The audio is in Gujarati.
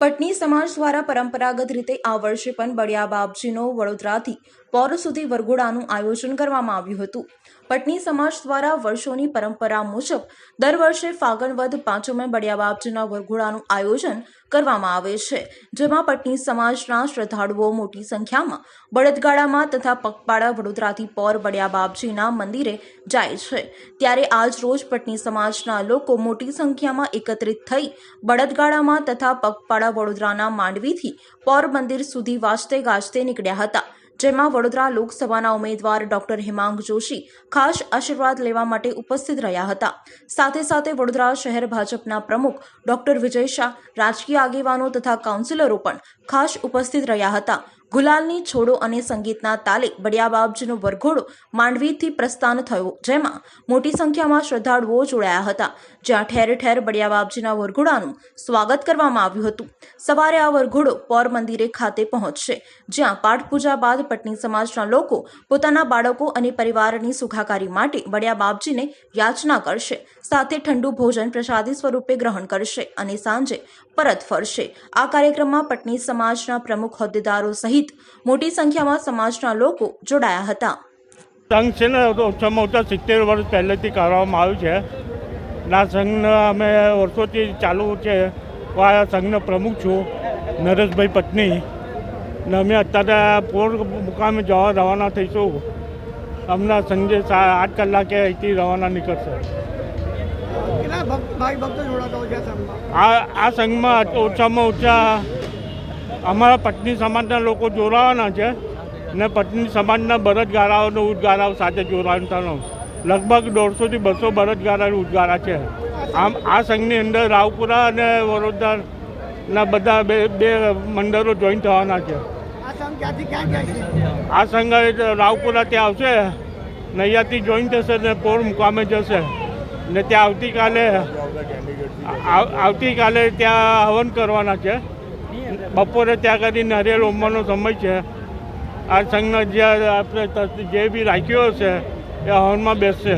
પટની સમાજ દ્વારા પરંપરાગત રીતે આ વર્ષે પણ બળિયા બાપજીનો વડોદરાથી પોર સુધી વરઘોડાનું આયોજન કરવામાં આવ્યું હતું. પટની સમાજ દ્વારા વર્ષોની પરંપરા મુજબ દર વર્ષે ફાગણ વધ પાંચમે બળિયા બાપજીના વરઘોડાનું આયોજન કરવામાં આવે છે, જેમાં પટની સમાજના શ્રદ્ધાળુઓ મોટી સંખ્યામાં બળદગાડામાં તથા પગપાળા વડોદરાથી પોર બળ્યા બાપજીના મંદિરે જાય છે. ત્યારે આજ રોજ પટની સમાજના લોકો મોટી સંખ્યામાં એકત્રિત થઈ બળદગાડામાં તથા પગપાળા વડોદરાના માંડવીથી પોર મંદિર સુધી વાજતે ગાજતે નીકળ્યા હતા. જેમાં વડોદરા લોકસભાના ઉમેદવાર ડોક્ટર હેમાંગ જોશી ખાસ આશીર્વાદ લેવા માટે ઉપસ્થિત રહ્યા હતા. સાથે સાથે વડોદરા શહેર ભાજપના પ્રમુખ ડોક્ટર વિજય શાહ, રાજકીય આગેવાનો તથા કાઉન્સિલરો પણ ખાસ ઉપસ્થિત રહ્યા હતા. ગુલાલની છોડો અને સંગીતના તાલે બડિયાબાબજીનો વરઘોડો માંડવીથી પ્રસ્થાન થયો, જેમાં મોટી સંખ્યામાં શ્રદ્ધાળુઓ જોડાયા હતા. જ્યાં ઠેર ઠેર બડિયાબાબજીના વરઘોડાનું સ્વાગત કરવામાં આવ્યું હતું. સવારે આ વરઘોડો પૌર મંદિરે ખાતે પહોંચશે, જ્યાં પાઠ પૂજા બાદ પટની સમાજના લોકો પોતાના બાળકો અને પરિવારની સુખાકારી માટે બળિયા બાપજીને યાચના કરશે, સાથે ઠંડુ ભોજન પ્રસાદી સ્વરૂપે ગ્રહણ કરશે અને સાંજે પરત ફરશે. આ કાર્યક્રમમાં પટની સમાજના પ્રમુખ હોદ્દેદારો સહિત મોટી સંખ્યામાં સમાજના લોકો જોડાયા હતા. સંઘ છે ને ઓછામાં ઓછા સિત્તેર વર્ષ પહેલેથી કરવામાં આવ્યું છે. ના સંઘ અમે વર્ષોથી ચાલુ છે. હું આ સંઘનો પ્રમુખ છું નરેશભાઈ પત્ની. ને અમે અત્યારે પોર મુકામે જવા રવાના થઈશું. અમને સંજે આઠ કલાકે અહીંથી રવાના નીકળશે. આ આ સંઘમાં ઓછામાં ઓછા અમારા પત્ની સમાજના લોકો જોડાવાના છે. ને પત્ની સમાજના બળદગારાઓને ઉદગારાઓ સાથે જોડાવાનું લગભગ દોઢસોથી બસો બળદગારા ઉદગારા છે. આમ આ સંઘની અંદર રાવપુરા અને વડોદરાના બધા બે બે મંડળો જોઈન થવાના છે. આ સંઘ રાવપુરા ત્યાં આવશે નૈયાથી જોઈન થશે ને પોર મુકામે જશે. ને ત્યાં આવતીકાલે આવતીકાલે ત્યાં હવન કરવાના છે. બપોરે ત્યાં કરી નારિયેળ ઉમવાનો સમય છે. આ સંઘનો જે આપણે જે બી રાખ્યો હશે એ હવનમાં બેસશે.